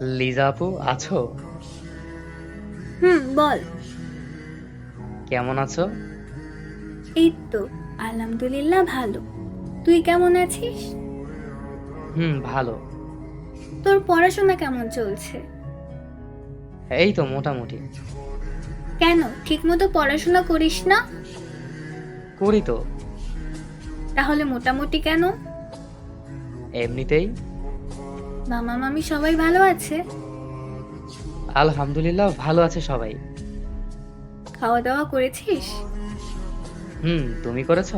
লিজা আপু আছো? হুম বল। কেমন আছো? এই তো আলহামদুলিল্লাহ ভালো। তুই কেমন আছিস? হুম ভালো। তোর পড়াশোনা কেমন চলছে? এই তো মোটামুটি। কেন? ঠিকমতো পড়াশোনা করিস না? করি তো। তাহলে মোটামুটি কেন? এমনিতেই। মামা মামি সবাই ভালো আছে? আলহামদুলিল্লাহ ভালো আছে সবাই। খাওয়া দাওয়া করেছিস? হুম তুমি করেছ?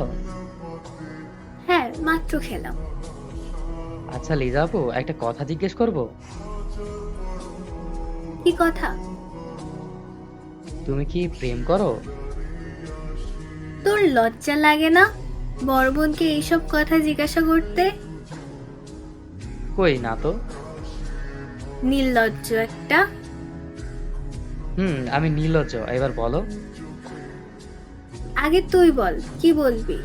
হ্যাঁ মাত্র খেলাম। আচ্ছা লিজা আপু একটা কথা জিজ্ঞেস করব? কি কথা? তুমি কি প্রেম করো? তোর লজ্জা লাগে না? বড় বোনকে এইসব কথা জিজ্ঞাসা করতে? কই না তো? নির্লজ্জ একটা। হুম আমি নির্লজ্জ এবার বলো। আগে তুই বল কি বলবি?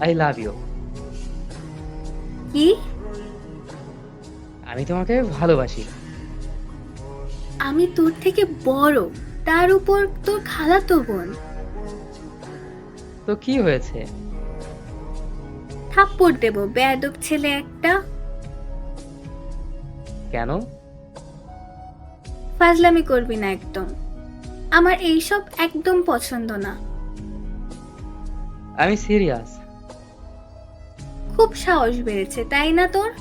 আই লাভ ইউ কি? আমি তোমাকে ভালোবাসি। আমি তোর থেকে বড় তার উপর তোর খালাতো বোন। তো কি হয়েছে? থাপ্পড় দেবো বেয়াদব ছেলে একটা। কেন? ফাজলামি করবি না একদম। আমার এইসব একদম পছন্দ না। আমি সিরিয়াস। খুব সাহস বেড়েছে তাই না তোর?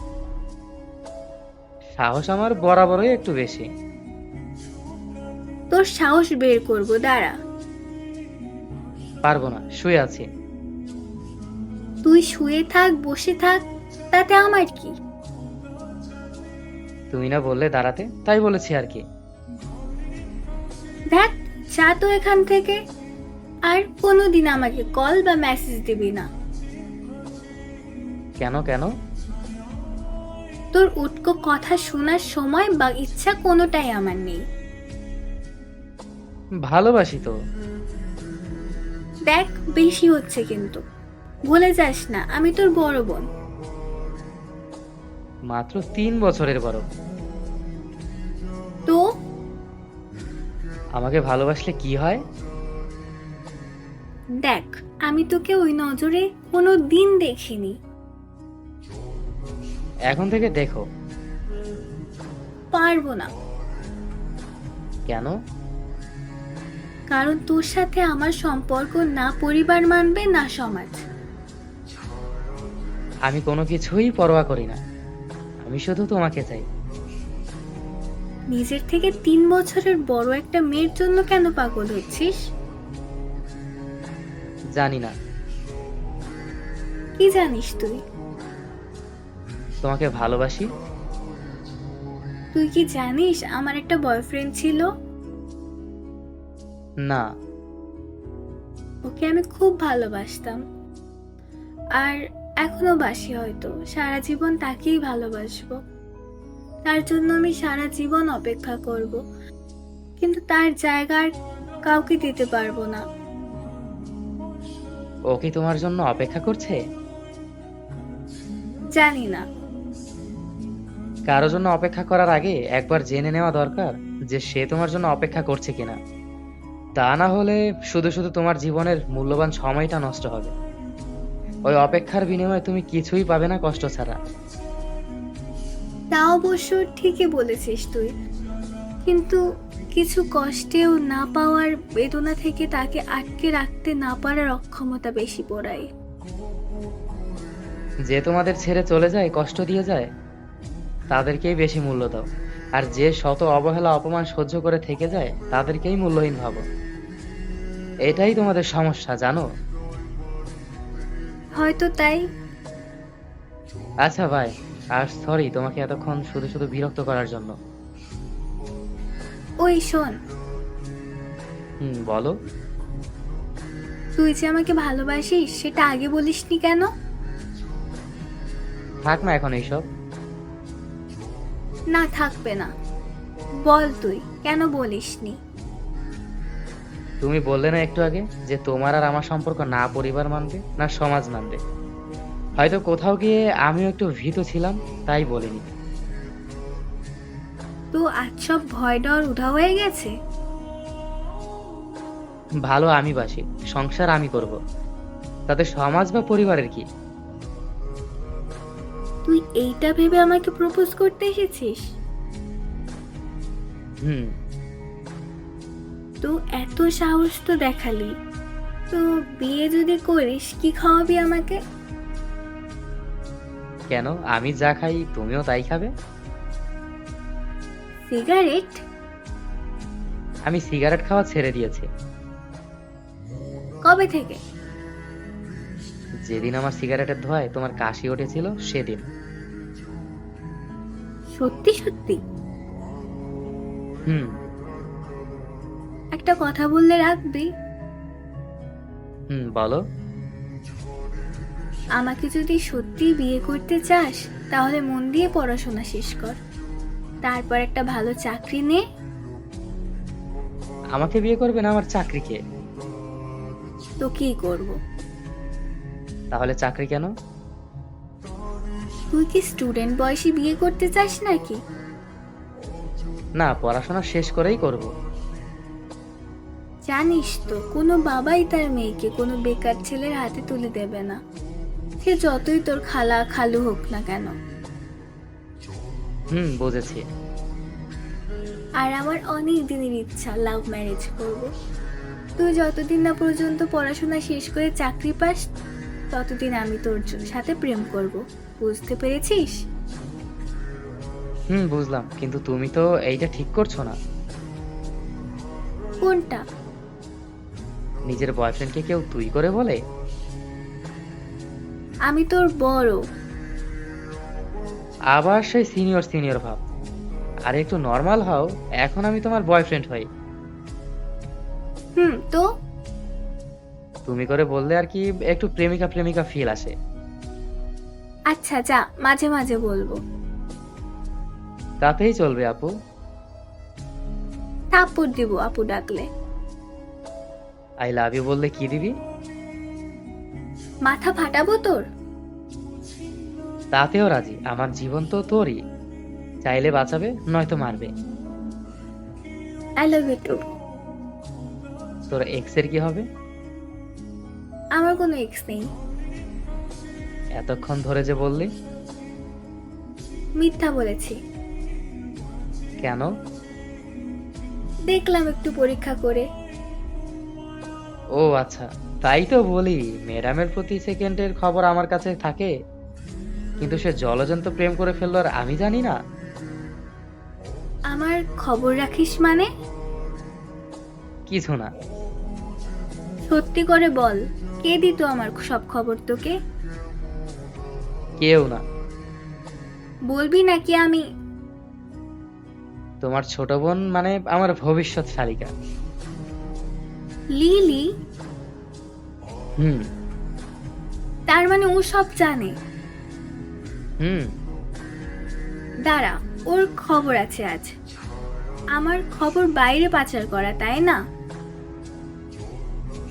সাহস আমার বরাবরই একটু বেশি। তোর সাহস বের করব দাঁড়া। পারব না শুয়ে আছি। তুই শুয়ে থাক বসে থাক তাতে আমার কি? তুমি না বললে দাঁড়াতে তাই বলেছি আর কি। দেখ যা তো এখান থেকে। আর কোনোদিন আমাকে কল বা মেসেজ দিবি না। কেন কেন? তোর উটকো কথা শোনার সময় বা ইচ্ছা কোনোটাই আমার নেই। ভালোবাসি তো। দেখ বেশি হচ্ছে কিন্তু। ভুলে যাস না আমি তোর বড় বোন। মাত্র তিন বছরের বড়। তো? আমাকে ভালোবাসলে কি হয়? দেখ আমি তোকে ওই নজরে কোনো দিন দেখিনি। এখন থেকে দেখো। পারব না। কেন? কারণ তোর সাথে আমার সম্পর্ক না পরিবার মানবে না সমাজ। আমি কোনো কিছুই পরোয়া করি না। আমি শুধু তোমাকে চাই। নিজের থেকে তিন বছরের বড় একটা মেয়ের জন্য কেন পাগল হচ্ছিস? জানি না। কি জানিস তুই? তোমাকে ভালোবাসি? তুই কি জানিস আমার একটা বয়ফ্রেন্ড ছিল? না। ওকে আমি খুব ভালোবাসতাম। আর এখনও বাসি হয়তো। সারা জীবন তাকেই ভালোবাসবো। তার জন্য আমি সারা জীবন অপেক্ষা করব। কিন্তু তার জায়গার কাউকে দিতে পারব না। ও কি তোমার জন্য অপেক্ষা করছে? জানি না। কারও জন্য অপেক্ষা করার আগে একবার জেনে নেওয়া দরকার যে সে তোমার জন্য অপেক্ষা করছে কিনা। তা না হলে শুধু শুধু তোমার জীবনের মূল্যবান সময়টা নষ্ট হবে। ওই অপেক্ষার বিনিময়ে তুমি কিছুই পাবে না কষ্ট ছাড়া। তা অবশ্য ঠিকই বলেছিস তুই। কিন্তু কিছু কষ্টেও না পাওয়ার বেদনা থেকে তাকে আটকে রাখতে না পারার অক্ষমতা বেশি পড়ায়। যে তোমাদের ছেড়ে চলে যায় কষ্ট দিয়ে যায় তাদেরকেই বেশি মূল্য দাও। আর যে শত অবহেলা অপমান সহ্য করে থেকে যায় তাদেরকেই মূল্যহীন ভাবো। এটাই তোমাদের সমস্যা জানো? হয়তো তাই। আচ্ছা ভাই আর সরি তোমাকে এতক্ষণ শুধু শুধু বিরক্ত করার জন্য। ওই শোন। হুম বলো। তুই যে আমাকে ভালোবাসিস সেটা আগে বলিসনি কেন? থাক না এখন এইসব। না থাকবে না। বল তুই কেন বলিসনি? তুমি বললে না একটু আগে যে তোমার আর আমার সম্পর্ক না পরিবার মানবে না সমাজ মানবে। হয়তো কোথাও গিয়ে আমিও একটু ভীত ছিলাম তাই বলিনি। তো আজ সব ভয় ডর উধা হয়ে গেছে? ভালো আমি বাসি সংসার আমি করব। তাতে সমাজ বা পরিবারের কি? তুই এইটা ভেবে আমাকে প্রপোজ করতে এসেছিস? হুম। তো এত সাহস তো দেখালি। তো বিয়ে যদি করিস কি খাওয়াবি আমাকে? কেন? আমি যা খাই তুমিও তাই খাবে? সিগারেট? আমি সিগারেট খাওয়া ছেড়ে দিয়েছি। কবে থেকে? যেদিন আমার সিগারেটের ধোঁয়ায় তোমার কাশি উঠেছিল সেদিন। সত্যি সত্যি? হুম। একটা কথা বললে রাখবি? হুম বলো। আমাকে যদি সত্যি বিয়ে করতে চাস তাহলে মন দিয়ে পড়াশোনা শেষ কর। তারপর একটা ভালো চাকরি নে। আমাকে বিয়ে করবে না আমার চাকরিকে তো কি করব? তাহলে চাকরি কেন? তুই কি স্টুডেন্ট বয়সে বিয়ে করতে চাস নাকি? না পড়াশোনা শেষ করেই করব। জানিস তো কোনো বাবাই তার মেয়েকে কোনো বেকার ছেলের হাতে তুলে দেবে না। সে যতই তোর খালা খালু হোক না কেন। হুম বুঝেছি। আর আমার অনেক দিনের ইচ্ছা লাভ ম্যারেজ করব। তুই যতদিন না পর্যন্ত পড়াশোনা শেষ করে চাকরি পাস ততদিন আমি তোর জ- সাথে প্রেম করব। বুঝতে পেরেছিস? হুম বুঝলাম। কিন্তু তুমি তো এইটা ঠিক করছ না। কোনটা? নিজের বয়ফ্রেন্ডকে কেউ তুই করে বলে? আমি তোর বড়। আবার সেই সিনিয়র সিনিয়র ভাব। আর একটু নর্মাল হও এখন আমি তোমার বয়ফ্রেন্ড হই। হুম তো? তুমি করে বললে আর কি একটু প্রেমিকা প্রেমিকা ফিল আসে। আচ্ছা যা মাঝে মাঝে বলব। তাতেই চলবে আপু। থাপ্পড় দিব আপু ডাকলে। আই লাভ ইউ বললে কি দিবি? মাথা ফাটাবো তোর? তাতেও রাজি আমার জীবন তো তোরই। চাইলে বাঁচাবে নয়তো মারবে। আই লাভ ইউ টু তোর এক্সের কি হবে? আমার কোনো এক্স নেই। এতক্ষণ ধরে যে বললি। মিথ্যা বলেছি। কেন? দেখলাম একটু পরীক্ষা করে। ও আচ্ছা তাই তো বলি ম্যাডামের প্রতি সেকেন্ডের খবর আমার কাছে থাকে। কিন্তু সে জলজন্ত প্রেম করে ফেলল আর আমি জানি না। আমার খবর রাখিস মানে? কিছু না। সত্যি করে বল কে দিত আমার সব খবর তোকে? কেউ না। বলবি নাকি আমি? তোমার ছোট বোন মানে আমার ভবিষ্যৎ শালিকা। লিলি। হুম। তার মানে ও সব জানে। হুম। দাঁড়া ওর খবর আছে আজ। আমার খবর বাইরে পাচার করা তাই না?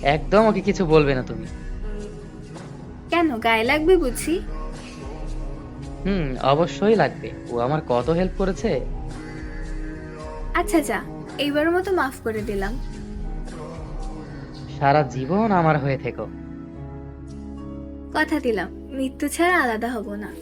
একদম ওকে কিছু বলবে না তুমি। কেন গায়ে লাগবে বুঝি? হুম অবশ্যই লাগবে। ও আমার কত হেল্প করেছে? আচ্ছা যা এইবার মতো মাফ করে দিলাম। সারা জীবন আমার হয়ে থেকো। কথা দিলাম। মৃত্যু ছাড়া আলাদা হব না।